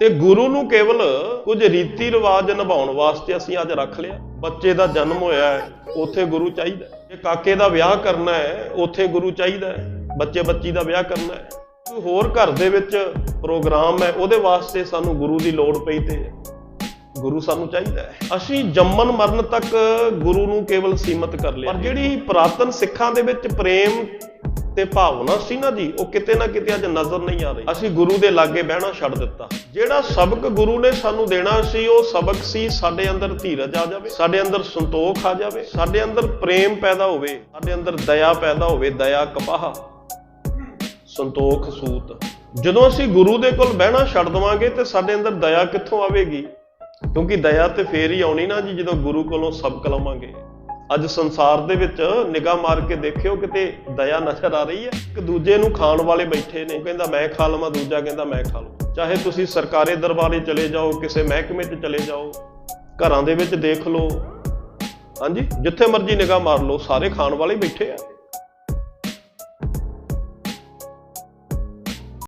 ਤੇ ਗੁਰੂ ਨੂੰ ਕੇਵਲ ਕੁਝ ਰੀਤੀ ਰਿਵਾਜ ਨਿਭਾਉਣ ਵਾਸਤੇ ਅਸੀਂ ਅੱਜ ਰੱਖ ਲਿਆ। ਬੱਚੇ ਦਾ ਜਨਮ ਹੋਇਆ ਹੈ, ਉੱਥੇ ਗੁਰੂ ਚਾਹੀਦਾ ਜੇ ਕਾਕੇ ਦਾ ਵਿਆਹ ਕਰਨਾ ਹੈ, ਉੱਥੇ ਗੁਰੂ ਚਾਹੀਦਾ ਹੈ। ਬੱਚੇ ਬੱਚੀ ਦਾ ਵਿਆਹ ਕਰਨਾ ਹੈ। ਕੋਈ ਹੋਰ ਘਰ ਦੇ ਵਿੱਚ ਪ੍ਰੋਗਰਾਮ ਹੈ, ਉਹਦੇ ਵਾਸਤੇ ਸਾਨੂੰ ਗੁਰੂ ਦੀ ਲੋੜ ਪਈ ਤੇ ਗੁਰੂ ਸਾਨੂੰ ਚਾਹੀਦਾ ਹੈ। ਅਸੀਂ ਜੰਮਨ ਮਰਨ ਤੱਕ ਗੁਰੂ ਨੂੰ ਕੇਵਲ ਸੀਮਤ ਕਰ ਲਿਆ। ਪਰ ਜਿਹੜੀ ਪ੍ਰਾਤਨ ਸਿੱਖਾਂ ਦੇ ਵਿੱਚ ਪ੍ਰੇਮ ਤੇ ਭਾਵਨਾ ਸੀ ਨਾ ਜੀ, ਉਹ ਕਿਤੇ ਨਾ ਕਿਤੇ ਅੱਜ ਨਜ਼ਰ ਨਹੀਂ ਆ ਰਹੀ। ਅਸੀਂ ਗੁਰੂ ਦੇ ਲਾਗੇ ਬਹਿਣਾ ਛੱਡ ਦਿੱਤਾ। ਜਿਹੜਾ ਸਬਕ ਗੁਰੂ ਨੇ ਸਾਨੂੰ ਦੇਣਾ ਸੀ, ਉਹ ਸਬਕ ਸੀ ਸਾਡੇ ਅੰਦਰ ਧੀਰਜ ਆ ਜਾਵੇ, ਸਾਡੇ ਅੰਦਰ ਸੰਤੋਖ ਆ ਜਾਵੇ, ਸਾਡੇ ਅੰਦਰ ਪ੍ਰੇਮ ਪੈਦਾ ਹੋਵੇ, ਸਾਡੇ ਅੰਦਰ ਦਇਆ ਪੈਦਾ ਹੋਵੇ, ਦਇਆ ਕਪਾਹ। ਸੰਤੋਖ ਸੂਤ। ਜਦੋਂ ਅਸੀਂ ਗੁਰੂ ਦੇ ਕੋਲ ਬਹਿਣਾ ਛੱਡ ਦਵਾਂਗੇ ਤੇ ਸਾਡੇ ਅੰਦਰ ਦਇਆ ਕਿੱਥੋਂ ਆਵੇਗੀ? ਕਿਉਂਕਿ ਦਇਆ ਤੇ ਫੇਰ ਹੀ ਆਉਣੀ ਨਾ ਜੀ, ਜਦੋਂ ਗੁਰੂ ਕੋਲੋਂ ਸਬਕ ਲਵਾਂਗੇ। ਅੱਜ ਸੰਸਾਰ ਦੇ ਵਿੱਚ ਨਿਗਾਹ ਮਾਰ ਕੇ ਦੇਖਿਓ ਕਿਤੇ ਦਇਆ ਨਜ਼ਰ ਆ ਰਹੀ ਹੈ, ਇੱਕ ਦੂਜੇ ਨੂੰ ਖਾਣ ਵਾਲੇ ਬੈਠੇ ਨੇ। ਕਹਿੰਦਾ, ਮੈਂ ਖਾ ਲਵਾਂ। ਦੂਜਾ ਕਹਿੰਦਾ, ਮੈਂ ਖਾ ਲਵਾਂ। ਚਾਹੇ ਤੁਸੀਂ ਸਰਕਾਰੀ ਦਰਬਾਰੇ ਚਲੇ ਜਾਓ, ਕਿਸੇ ਮਹਿਕਮੇ 'ਚ ਚਲੇ ਜਾਓ, ਘਰਾਂ ਦੇ ਵਿੱਚ ਦੇਖ ਲਓ। ਹਾਂਜੀ, ਜਿੱਥੇ ਮਰਜ਼ੀ ਨਿਗਾਹ ਮਾਰ ਲਓ, ਸਾਰੇ ਖਾਣ ਵਾਲੇ ਬੈਠੇ ਆ।